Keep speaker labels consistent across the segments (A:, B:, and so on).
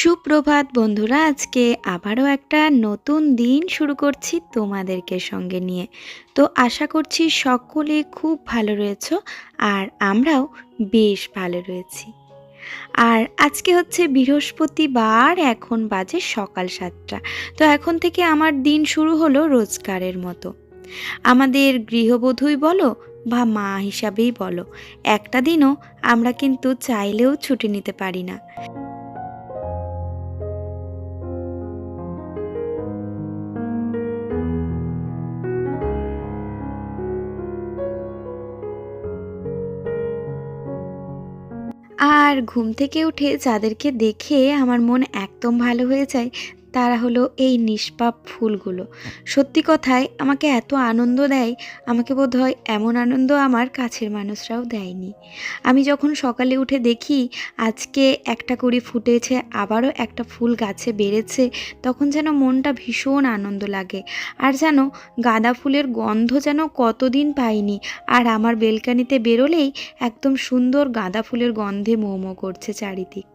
A: সুপ্রভাত বন্ধুরা, আজকে আবারও একটা নতুন দিন শুরু করছি তোমাদেরকে সঙ্গে নিয়ে। তো আশা করছি সকলে খুব ভালো রয়েছো আর আমরাও বেশ ভালো রয়েছি। আর আজকে হচ্ছে বৃহস্পতিবার, এখন বাজে সকাল সাতটা। তো এখন থেকে আমার দিন শুরু হলো রোজগারের মতো। আমাদের গৃহবধূই বলো বা মা হিসাবেই বলো, একটা দিনও আমরা কিন্তু চাইলেও ছুটি নিতে পারি না। আর ঘুম থেকে উঠে যাদেরকে দেখে আমার মন একদম ভালো হয়ে যায় তারা হলো এই নিষ্পাপ ফুলগুলো। সত্যি কথায় আমাকে এত আনন্দ দেয়, আমাকে বোধ হয় এমন আনন্দ আমার কাছের মানুষরাও দেয়নি। আমি যখন সকালে উঠে দেখি আজকে একটা করে ফুটেছে, আবারও একটা ফুল গাছে বেড়েছে, তখন যেন মনটা ভীষণ আনন্দ লাগে। আর যেন গাঁদা ফুলের গন্ধ যেন কতদিন পাইনি, আর আমার বেলকানিতে বেরোলেই একদম সুন্দর গাঁদা ফুলের গন্ধে মোমো করছে চারিদিক।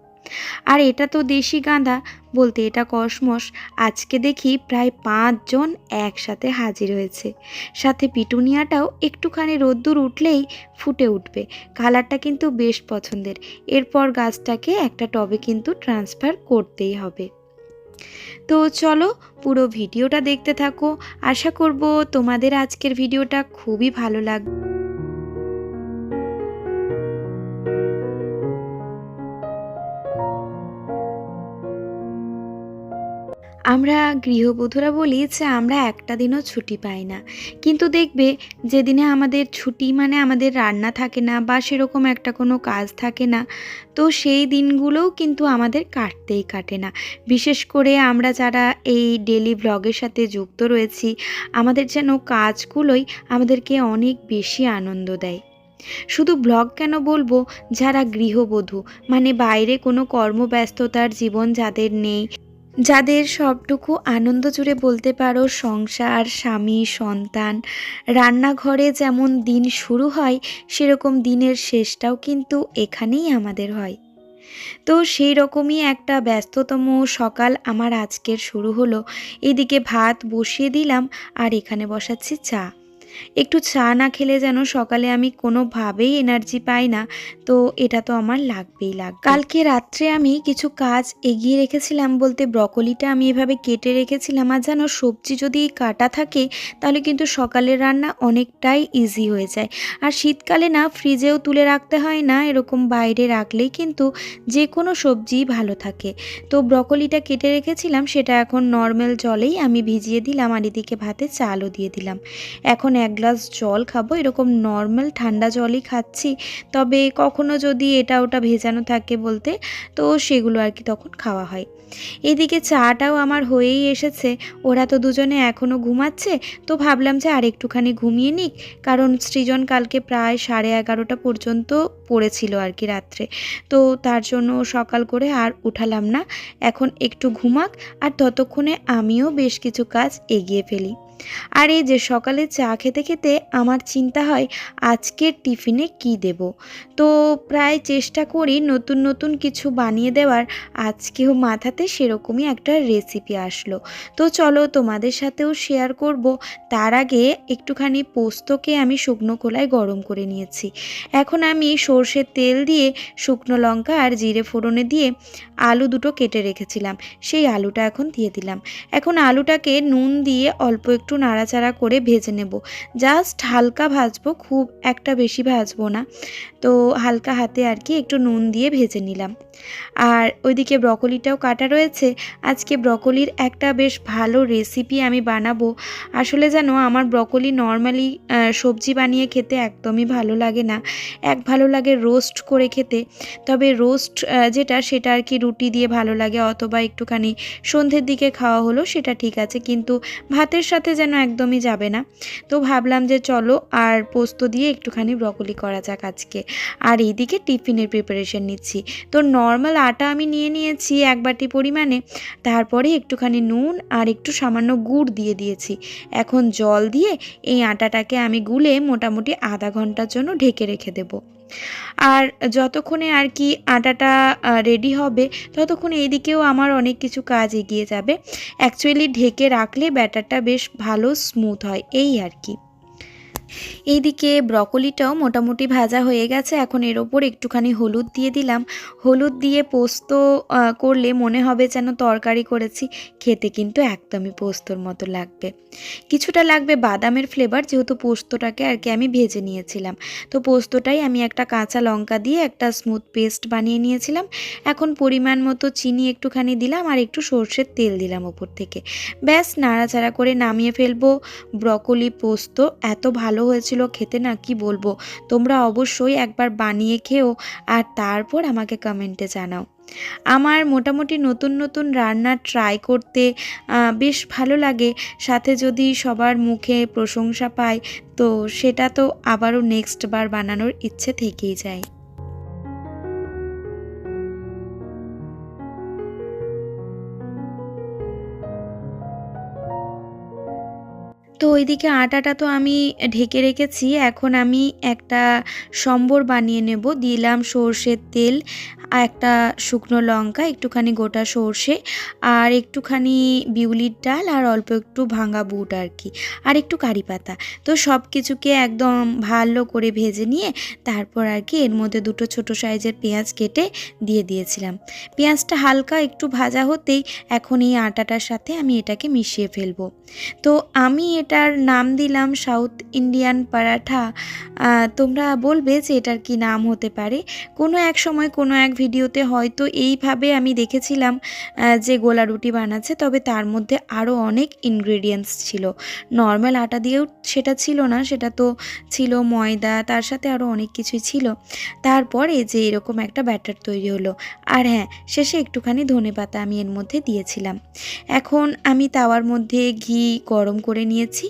A: আর এটা তো দেশি গাঁদা, বলতে এটা কসমস। আজকে দেখি প্রায় পাঁচজন একসাথে হাজির হয়েছে। সাথে পিটুনিয়াটাও একটুখানি রোদ্দুর উঠলেই ফুটে উঠবে। কালারটা কিন্তু বেশ পছন্দের। এরপর গাছটাকে একটা টবে কিন্তু ট্রান্সফার করতেই হবে। তো চলো পুরো ভিডিওটা দেখতে থাকো। আশা করব তোমাদের আজকের ভিডিওটা খুবই ভালো লাগবে আমরা গৃহবধূরা বলি যে আমরা একটা দিনও ছুটি পাই না। কিন্তু দেখবে যেদিনে আমাদের ছুটি মানে আমাদের রান্না থাকে না বা সেরকম একটা কোনো কাজ থাকে না, তো সেই দিনগুলোও কিন্তু আমাদের কাটতেই কাটে না। বিশেষ করে আমরা যারা এই ডেলি ব্লগের সাথে যুক্ত রয়েছি, আমাদের যেন কাজগুলোই আমাদেরকে অনেক বেশি আনন্দ দেয়। শুধু ব্লগ কেন বলব? যারা গৃহবধূ মানে বাইরে কোনো কর্মব্যস্ততার জীবন যাদের নেই যাদের সবটুকু আনন্দ জুড়ে বলতে পারো সংসার, স্বামী, সন্তান, রান্নাঘরে যেমন দিন শুরু হয়, সেরকম দিনের শেষটাও কিন্তু এখানেই আমাদের হয়। তো সেই রকমই একটা ব্যস্ততম সকাল আমার আজকের শুরু হলো। এদিকে ভাত বসিয়ে দিলাম আর এখানে বসাচ্ছি চা। একটু চা না খেলে যেন সকালে আমি কোনোভাবেই এনার্জি পাই না, তো এটা তো আমার লাগবেই লাগ কালকে রাত্রে আমি কিছু কাজ এগিয়ে রেখেছিলাম বলতে ব্রকলিটা আমি এভাবে কেটে রেখেছিলাম আর যেন সবজি যদি কাটা থাকে, তাহলে কিন্তু সকালের রান্না অনেকটাই ইজি হয়ে যায়। আর শীতকালে না ফ্রিজেও তুলে রাখতে হয় না, এরকম বাইরে রাখলেই কিন্তু যে কোনো সবজি ভালো থাকে। তো ব্রকলিটা কেটে রেখেছিলাম, সেটা এখন নর্মাল জলেই আমি ভিজিয়ে দিলাম আর এদিকে ভাতে চালও দিয়ে দিলাম। এখন এক গ্লাস জল খাব, এরকম নর্মাল ঠান্ডা জলই খাচ্ছি। তবে কখনো যদি এটা ওটা ভেজানো থাকে বলতে, তো সেগুলো আর কি তখন খাওয়া হয়। এদিকে চাটাও আমার হয়েই এসেছে। ওরা তো দুজনে এখনও ঘুমাচ্ছে, তো ভাবলাম যে আর একটুখানি ঘুমিয়ে নিক, কারণ সৃজন কালকে প্রায় সাড়ে এগারোটা পর্যন্ত পড়েছিল আর কি রাত্রে। তো তার জন্য সকাল করে আর উঠালাম না। এখন একটু ঘুমাক, আর ততক্ষণে আমিও বেশ কিছু কাজ এগিয়ে ফেলি। আর এই যে সকালে চা খেতে খেতে আমার চিন্তা হয়, আজকের টিফিনে কি দেব? তো প্রায় চেষ্টা করি নতুন নতুন কিছু বানিয়ে দেওয়ার, আজকেও মাথাতে সেরকমই একটা রেসিপি আসলো। তো চলো তোমাদের সাথেও শেয়ার করব, তার আগে একটুখানি পোস্তকে আমি শুকনো খোলায় গরম করে নিয়েছি। এখন আমি সর্ষের তেল দিয়ে শুকনো লঙ্কা আর জিরে ফোড়নে দিয়ে আলু দুটো কেটে রেখেছিলাম, সেই আলুটা এখন দিয়ে দিলাম। এখন আলুটাকে নুন দিয়ে অল্প একটু নাড়াচাড়া করে ভেজে নেব। জাস্ট হালকা ভাজবো খুব একটা বেশি ভাজবো না। তো হালকা হাতে আর কি একটু নুন দিয়ে ভেজে নিলাম। আর ওইদিকে ব্রকলিটাও কাটা রয়েছে। আজকে ব্রকলির একটা বেশ ভালো রেসিপি আমি বানাবো। আসলে যেন আমার ব্রকলি নর্মালি সবজি বানিয়ে খেতে একদমই ভালো লাগে না। এক ভালো লাগে রোস্ট করে খেতে। তবে রোস্ট যেটা সেটা আর কি রুটি দিয়ে ভালো লাগে অথবা একটুখানি সন্ধ্যের দিকে খাওয়া হলো সেটা ঠিক আছে, কিন্তু ভাতের সাথে যেন একদমই যাবে না। তো ভাবলাম যে চলো আর পোস্ত দিয়ে একটুখানি ব্রকলি করা যাক আজকে। আর এইদিকে টিফিনের প্রিপারেশন নিচ্ছি। তো নর্মাল আটা আমি নিয়ে নিয়েছি এক বাটি পরিমাণে, তারপরে একটুখানি নুন আর একটু সামান্য গুড় দিয়ে দিয়েছি। এখন জল দিয়ে এই আটাটাকে আমি গুলে মোটামুটি আধা ঘণ্টার জন্য ঢেকে রেখে দেবো। আর যতক্ষণে আর কি আটাটা রেডি হবে, ততক্ষণে এদিকেও আমার অনেক কিছু কাজ এগিয়ে যাবে। অ্যাকচুয়ালি ঢেকে রাখলে ব্যাটারটা বেশ ভালো স্মুথ হয়, এই আর কি। এইদিকে ব্রকলিটাও মোটামুটি ভাজা হয়ে গেছে। এখন এর ওপর একটুখানি হলুদ দিয়ে দিলাম। হলুদ দিয়ে পোস্ত করলে মনে হবে যেন তরকারি করেছি। খেতে কিন্তু একদমই পোস্তর মতো লাগবে। কিছুটা লাগবে বাদামের ফ্লেভার যেহেতু পোস্তটাকে আর কি আমি ভেজে নিয়েছিলাম। তো পোস্তটাই আমি একটা কাঁচা লঙ্কা দিয়ে একটা স্মুথ পেস্ট বানিয়ে নিয়েছিলাম। এখন পরিমাণ মতো চিনি একটুখানি দিলাম আর একটু সর্ষের তেল দিলাম ওপর থেকে। ব্যাস, নাড়াচাড়া করে নামিয়ে ফেলব। ব্রকলি পোস্ত এত ভালো হয়েছিল, খেতে না কি বলব? তোমরা অবশ্যই একবার বানিয়ে খেও আর তারপর আমাকে কমেন্টে জানাও। আমার মোটামুটি নতুন নতুন রান্না ট্রাই করতে বেশ ভালো লাগে। সাথে যদি সবার মুখে প্রশংসা পায় তো সেটা তো আবারও নেক্সট বার বানানোর ইচ্ছে থেকেই যায়। তো ওইদিকে আটাটা তো আমি ঢেকে রেখেছি। এখন আমি একটা সম্বর বানিয়ে নেব। দিলাম সর্ষের তেল আর একটা শুকনো লঙ্কা, একটুখানি গোটা সর্ষে আর একটুখানি বিউলির ডাল আর অল্প একটু ভাঙা বুট আর কি, আর একটু কারি পাতা। তো সব কিছুকে একদম ভালো করে ভেজে নিয়ে তারপর আর কি এর মধ্যে দুটো ছোট সাইজের পেঁয়াজ কেটে দিয়ে দিয়েছিলাম। পেঁয়াজটা হালকা একটু ভাজা হতেই এখন এই আটাটার সাথে আমি এটাকে মিশিয়ে ফেলব। তো আমি এটার নাম দিলাম সাউথ ইন্ডিয়ান পরাঠা। তোমরা বলবে যে এটার কি নাম হতে পারে। কোনো এক সময় কোনো এক ভিডিওতে হয়তো এইভাবে আমি দেখেছিলাম যে গোলা রুটি বানাচ্ছে, তবে তার মধ্যে আরও অনেক ইনগ্রেডিয়েন্টস ছিল। নর্মাল আটা দিয়েও সেটা ছিল না, সেটা তো ছিল ময়দা, তার সাথে আরও অনেক কিছুই ছিল। তারপরে যে এরকম একটা ব্যাটার তৈরি হলো। আর হ্যাঁ শেষে একটুখানি ধনেপাতা আমি এর মধ্যে দিয়েছিলাম। এখন আমি তাওয়ার মধ্যে ঘি গরম করে নিয়েছি,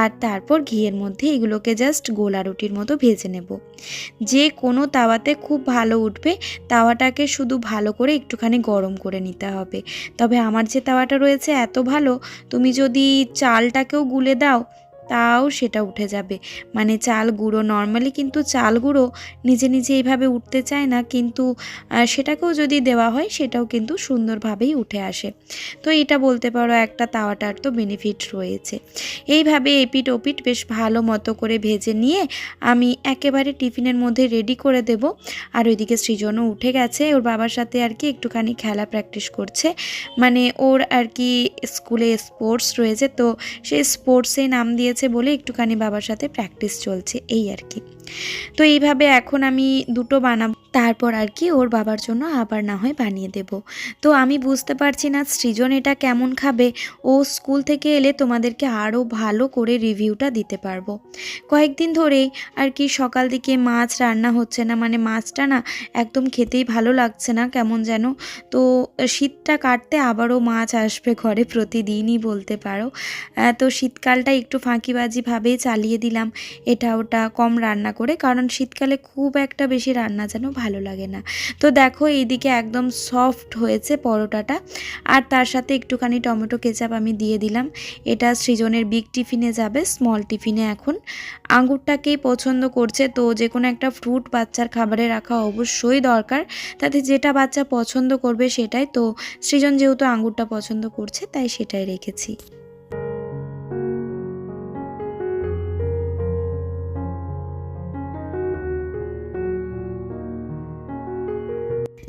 A: আর তারপর ঘিয়ের মধ্যে এগুলোকে জাস্ট গোলা রুটির মতো ভেজে নেব। যে কোনো তাওয়াতে খুব ভালো উঠবে তাওয়াটাকে শুধু ভালো করে একটুখানি গরম করে নিতে হবে। তবে আমার যে তাওয়াটা রয়েছে এত ভালো, তুমি যদি চালটাকেও গুলে দাও তাও সেটা উঠে যাবে। মানে চাল গুঁড়ো নর্মালি কিন্তু চাল গুঁড়ো নিজে নিজে এইভাবে উঠতে চায় না, কিন্তু সেটাকেও যদি দেওয়া হয়, সেটাও কিন্তু সুন্দরভাবেই উঠে আসে। তো এটা বলতে পারো একটা তাওয়াটার তো বেনিফিট রয়েছে। এইভাবে এপিট ওপিট বেশ ভালো মতো করে ভেজে নিয়ে আমি একেবারে টিফিনের মধ্যে রেডি করে দেব। আর ওইদিকে সৃজনও উঠে গেছে, ওর বাবার সাথে আর কি একটুখানি খেলা প্র্যাকটিস করছে। মানে ওর আর কি স্কুলে স্পোর্টস রয়েছে, তো সে স্পোর্টসে নাম দিয়েছে বলে একটুখানি বাবার সাথে প্র্যাকটিস চলছে, এই আর কি। তো এইভাবে এখন আমি দুটো বানাবো। তারপর আর কি ওর বাবার জন্য আবার না হয় বানিয়ে দেব। তো আমি বুঝতে পারছি না সৃজন এটা কেমন খাবে। ও স্কুল থেকে এলে তোমাদেরকে আরও ভালো করে রিভিউটা দিতে পারব। কয়েকদিন ধরেই আর কি সকাল দিকে মাছ রান্না হচ্ছে না মানে মাছটা না একদম খেতেই ভালো লাগছে না কেমন যেন। তো শীতটা কাটতে আবারও মাছ আসবে ঘরে প্রতিদিনই বলতে পারো। তো শীতকালটা একটু ফাঁকিবাজিভাবেই চালিয়ে দিলাম। এটা ওটা কম রান্না করে, কারণ শীতকালে খুব একটা বেশি রান্না যেন ভালো লাগে না। তো দেখো এইদিকে একদম সফট হয়েছে পরোটাটা। আর তার সাথে একটুখানি টমেটো কেচাপ আমি দিয়ে দিলাম। এটা সৃজনের বিগ টিফিনে যাবে স্মল টিফিনে এখন। আঙুরটাকেই পছন্দ করছে, তো যে কোনো একটা ফ্রুট বাচ্চার খাবারে রাখা অবশ্যই দরকার। তাতে যেটা বাচ্চা পছন্দ করবে সেটাই। তো সৃজন যেহেতু আঙুরটা পছন্দ করছে, তাই সেটাই রেখেছি।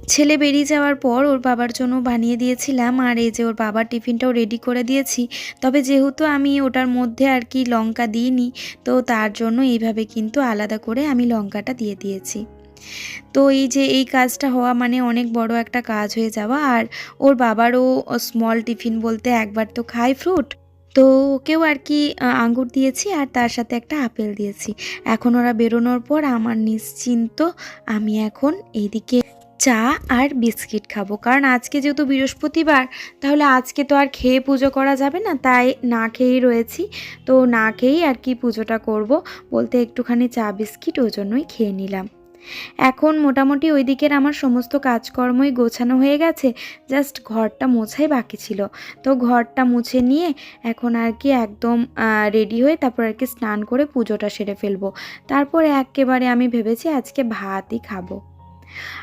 A: ছেলে বেরিয়ে যাওয়ার পর ওর বাবার জন্য বানিয়ে দিয়েছিলাম আর এই যে ওর বাবার টিফিনটাও রেডি করে দিয়েছি। তবে যেহেতু আমি ওটার মধ্যে আর কি লঙ্কা দিইনি, তো তার জন্য এইভাবে কিন্তু আলাদা করে আমি লঙ্কাটা দিয়ে দিয়েছি। তো এই যে এই কাজটা হওয়া মানে অনেক বড় একটা কাজ হয়ে যাওয়া আর ওর বাবারও স্মল টিফিন বলতে একবার তো খায় ফ্রুট তো ওকেও আর কি আঙ্গুর দিয়েছি আর তার সাথে একটা আপেল দিয়েছি। এখন ওরা বেরোনোর পর আমার নিশ্চিন্ত আমি এখন এইদিকে চা আর বিস্কিট খাব। কারণ আজকে যেহেতু বৃহস্পতিবার, তাহলে আজকে তো আর খেয়ে পুজো করা যাবে না, তাই না খেয়েই রয়েছি। তো না খেয়েই আর কি পুজোটা করব, বলতে একটুখানি চা, বিস্কিট ওই জন্যই খেয়ে নিলাম। এখন মোটামুটি ওই দিকের আমার সমস্ত কাজকর্মই গোছানো হয়ে গেছে, জাস্ট ঘরটা মোছাই বাকি ছিল। তো ঘরটা মুছে নিয়ে এখন আর কি একদম রেডি হয়ে তারপর আর কি স্নান করে পুজোটা সেরে ফেলব। তারপরে একেবারে আমি ভেবেছি আজকে ভাতই খাব।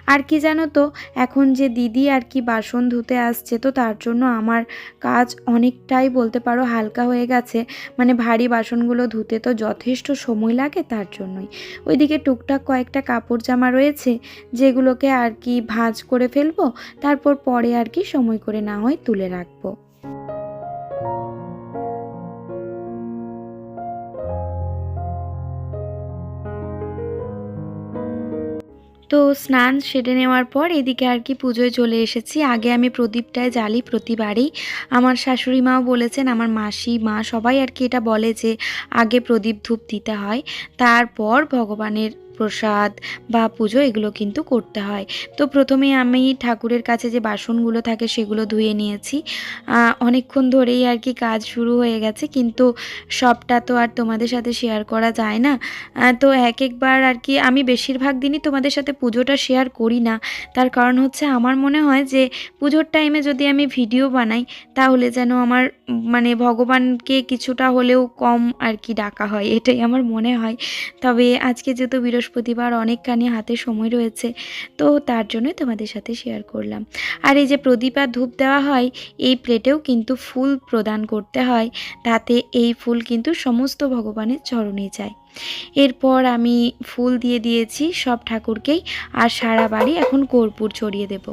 A: আর কি জানো তো, এখন যে দিদি আর কি বাসন ধুতে আসছে, তো তার জন্য আমার কাজ অনেকটাই বলতে পারো হালকা হয়ে গেছে। মানে ভারী বাসনগুলো ধুতে তো যথেষ্ট সময় লাগে তার জন্যই। ওইদিকে টুকটাক কয়েকটা কাপড় জামা রয়েছে, যেগুলোকে আর কি ভাঁজ করে ফেলব, তারপর পরে আর কি সময় করে না হয় তুলে রাখব। তো স্নান সেরে নেওয়ার পর এদিকে আর কি পুজোয় চলে এসেছি। আগে আমি প্রদীপটায় জ্বালি প্রতিবারই। আমার শাশুড়ি মাও বলেছেন, আমার মাসি, মা সবাই আর কি এটা বলে যে, আগে প্রদীপ ধূপ দিতে হয়। তারপর ভগবানের প্রসাদ বা পুজো এগুলো কিন্তু করতে হয়। তো প্রথমে আমি ঠাকুরের কাছে যে বাসনগুলো থাকে সেগুলো ধুয়ে নিয়েছি। অনেকক্ষণ ধরেই আর কি কাজ শুরু হয়ে গেছে কিন্তু সবটা তো আর তোমাদের সাথে শেয়ার করা যায় না। তো এক একবার আর কি আমি বেশিরভাগ দিনই তোমাদের সাথে পুজোটা শেয়ার করি না। তার কারণ হচ্ছে আমার মনে হয় যে পুজোর টাইমে যদি আমি ভিডিও বানাই তাহলে যেন আমার মানে ভগবানকে কিছুটা হলেও কম আর কি ডাকা হয়, এটাই আমার মনে হয়। তবে আজকে যেহেতু বৃহস্পতিবার, অনেকখানি হাতে সময় রয়েছে, তো তার জন্যই তোমাদের সাথে শেয়ার করলাম। আর এই যে প্রদীপ আর ধূপ দেওয়া হয়, এই প্লেটেও কিন্তু ফুল প্রদান করতে হয়, তাতে এই ফুল কিন্তু সমস্ত ভগবানের চরণে যায়। এরপর আমি ফুল দিয়ে দিয়েছি সব ঠাকুরকেই, আর সারা বাড়ি এখন কর্পূর ছড়িয়ে দেব।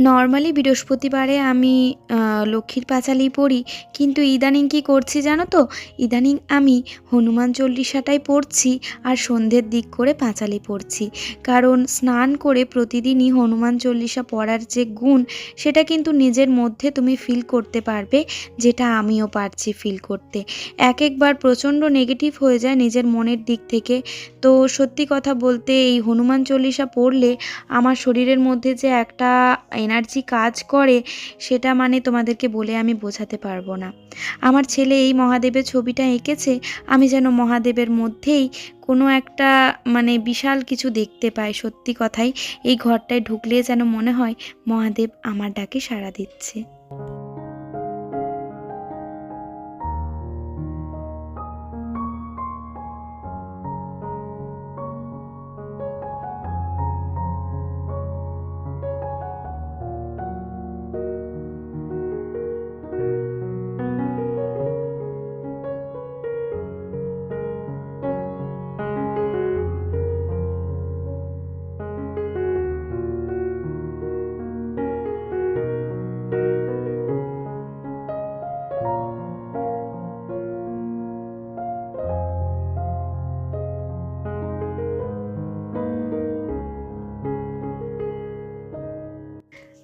A: নর্মালি বৃহস্পতিবারে আমি লক্ষ্মীর পাঁচালি পড়ি, কিন্তু ইদানিং কি করছি জানো তো? ইদানিং আমি হনুমান চল্লিশাটাই পড়ছি আর সন্ধ্যের দিক করে পাঁচালি পড়ছি। কারণ স্নান করে প্রতিদিনই হনুমান চল্লিশা পড়ার যে গুণ, সেটা কিন্তু নিজের মধ্যে তুমি ফিল করতে পারবে, যেটা আমিও পারছি ফিল করতে। এক একবার প্রচণ্ড নেগেটিভ হয়ে যায় নিজের মনের দিক থেকে। তো সত্যি কথা বলতে এই হনুমান চল্লিশা পড়লে আমার শরীরের মধ্যে যে একটা এনার্জি কাজ করে, সেটা মানে তোমাদেরকে বলে আমি বোঝাতে পারব না। আমার ছেলে এই মহাদেবের ছবিটা এঁকেছে, আমি যেন মহাদেবের মধ্যেই কোনো একটা মানে বিশাল কিছু দেখতে পাই। সত্যি কথাই, এই ঘরটায় ঢুকলে যেন মনে হয় মহাদেব আমার ডাকে সাড়া দিচ্ছে।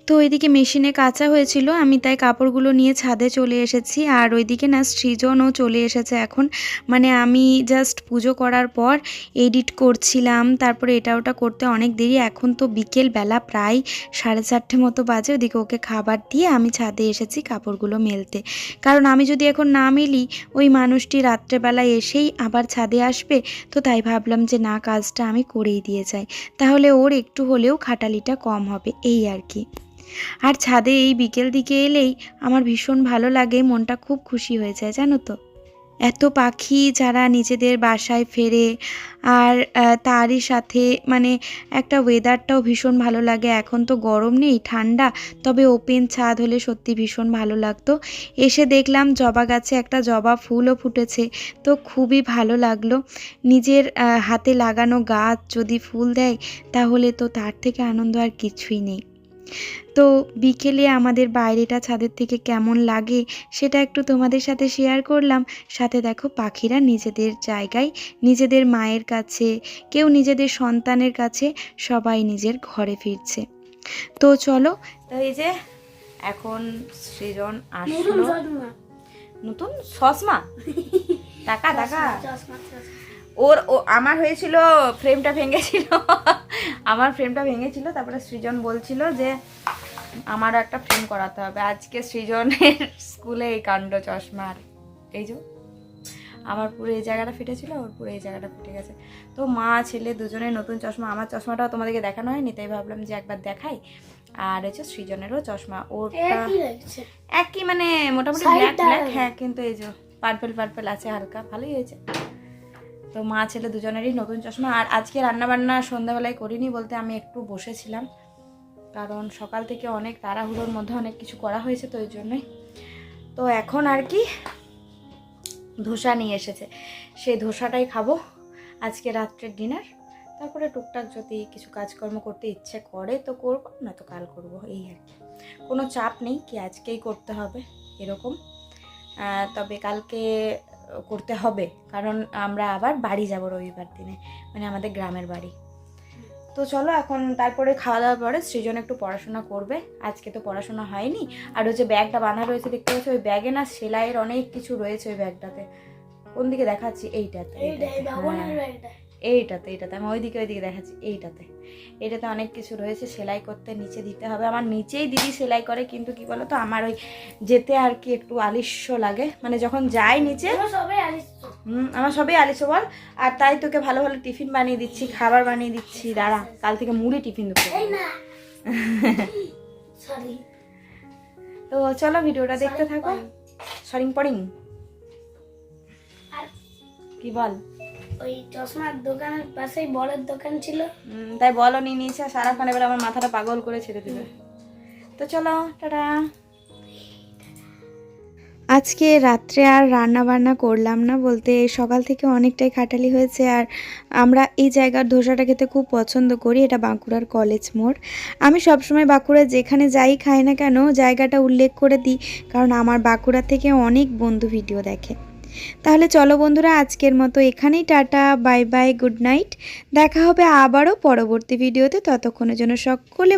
A: তো ওইদিকে মেশিনে কাঁচা হয়েছিল, আমি তাই কাপড়গুলো নিয়ে ছাদে চলে এসেছি। আর ওইদিকে না সৃজনও চলে এসেছে এখন। মানে আমি জাস্ট পুজো করার পর এডিট করছিলাম, তারপরে এটা ওটা করতে অনেক দেরি। এখন তো বিকেল বেলা প্রায় সাড়ে চারটে মতো বাজে ওদিকে ওকে খাবার দিয়ে আমি ছাদে এসেছি কাপড়গুলো মেলতে। কারণ আমি যদি এখন না মেলি, ওই মানুষটি রাত্রেবেলায় এসেই আবার ছাদে আসবে, তো তাই ভাবলাম যে না, কাজটা আমি করেই দিয়ে যাই। তাহলে ওর একটু হলেও খাটালিটা কম হবে, এই আর কি। আর ছাদে এই বিকেল দিকে এলেই আমার ভীষণ ভালো লাগে, মনটা খুব খুশি হয়ে যায়, জানো তো। এত পাখি যারা নিজেদের বাসায় ফেরে আর তারই সাথে মানে একটা ওয়েদারটাও ভীষণ ভালো লাগে। এখন তো গরম নেই, ঠান্ডা, তবে ওপেন ছাদ হলে সত্যি ভীষণ ভালো লাগতো। এসে দেখলাম জবা গাছে একটা জবা ফুলও ফুটেছে, তো খুবই ভালো লাগল। নিজের হাতে লাগানো গাছ যদি ফুল দেয়, তাহলে তো তার থেকে আনন্দ আর কিছুই নেই। তো বিকেলে আমাদের বাইরেটা ছাদের থেকে কেমন লাগে সেটা একটু তোমাদের সাথে শেয়ার করলাম। সাথে দেখো পাখিরা নিজেদের জায়গায় নিজেদের মায়ের কাছে কেউ নিজেদের সন্তানের কাছে সবাই নিজের ঘরে ফিরছে। তো চলো এই যে এখন সৃজন
B: নতুন
A: আসলো। নতুন চশমা? টাকা টাকা। ওর ও আমার হয়েছিল ফ্রেমটা ভেঙেছিল। আমার ফ্রেমটা ভেঙেছিল তারপরে সৃজন বলছিল যে আমার একটা ফ্রেম করাতে হবে। আজকে সৃজনের স্কুলে এই কাণ্ড চশমার এই যে আমার পুরো এই জায়গাটা ফেটেছিল ওর পুরো এই জায়গাটা ফেটে গেছে। তো মা ছেলে দুজনের নতুন চশমা আমার চশমাটাও তোমাদেরকে দেখানো হয়নি তাই ভাবলাম যে একবার দেখাই। আর হচ্ছে সৃজনেরও চশমা ওরটা
B: একই
A: মানে মোটামুটি ব্ল্যাক ব্ল্যাক হ্যাঁ কিন্তু এই যে পার্পেল পার্পেল আছে হালকা ভালোই হয়েছে। তো মা, ছেলে দুজনেরই নতুন চশমা। আর আজকে রান্না বান্না সন্ধ্যাবেলায় করিনি বলতে আমি একটু বসেছিলাম, কারণ সকাল থেকে অনেক তাড়াহুড়োর মধ্যে অনেক কিছু করা হয়েছে, তো ওই জন্যই। তো এখন আর কি ধোসা নিয়ে এসেছে। সেই ধোসাটাই খাব আজকে রাত্রের ডিনার। তারপরে টুকটাক যদি কিছু কাজকর্ম করতে ইচ্ছে করে তো করব না তো কাল করব, এই আর কি। কোনো চাপ নেই কি আজকেই করতে হবে, এরকম। তবে কালকে করতে হবে। কারণ আমরা আবার বাড়ি যাব রবিবার দিনে মানে আমাদের গ্রামের বাড়ি। তো চলো এখন তারপরে খাওয়া দাওয়ার পরে সৃজন একটু পড়াশোনা করবে। আজকে তো পড়াশোনা হয়নি। আর ওই যে ব্যাগটা বাঁধা রয়েছে দেখতে পাচ্ছি ওই ব্যাগে না সেলাইয়ের অনেক কিছু রয়েছে ওই ব্যাগটাতে। কোন দিকে দেখাচ্ছি? এইটাতে এইটাতে, এইটাতে। আমি ওইদিকে ওইদিকে দেখাচ্ছি এইটাতে। এটাতে অনেক কিছু রয়েছে সেলাই করতে নিচে দিতে হবে। আমার নিচেই দিদি সেলাই করে কিন্তু কি বলতো আমার ওই যেতে আর কি একটু আলিস্য লাগে। মানে যখন যাই নিচে হুম আমার সবই আলিস্য বল। আর তাই তোকে ভালো ভালো টিফিন বানিয়ে দিচ্ছি খাবার বানিয়ে দিচ্ছি। দাঁড়া কাল থেকে মুড়ি টিফিন দেবো
B: সরি।
A: তো চলো ভিডিওটা দেখতে থাকো। সরিং পরিং কি বল?
B: ওই চশমার দোকানের পাশেই বড়ের দোকান ছিল।
A: তাই বলো নিয়ে নিয়েছে সারাক্ষণ এবার আমার মাথাটা পাগল করে ছেড়ে দেবে। তো চলো টাটা।
C: আজকে রাত্রে আর রান্না বান্না করলাম না বলতে সকাল থেকে অনেকটাই খাটালি হয়েছে আর আমরা এই জায়গার ধোসাটা খেতে খুব পছন্দ করি এটা বাঁকুড়ার কলেজ মোড়। আমি সবসময় বাঁকুড়া যেখানে যাই খাই না কেন জায়গাটা উল্লেখ করে দিই কারণ আমার বাঁকুড়া থেকে অনেক বন্ধু ভিডিও দেখে। তাহলে চলো বন্ধুরা, আজকের মতো এখানেই tata, bye bye, good night. দেখা হবে আবারও পরবর্তী ভিডিওতে। ততক্ষণের জন্য সকলে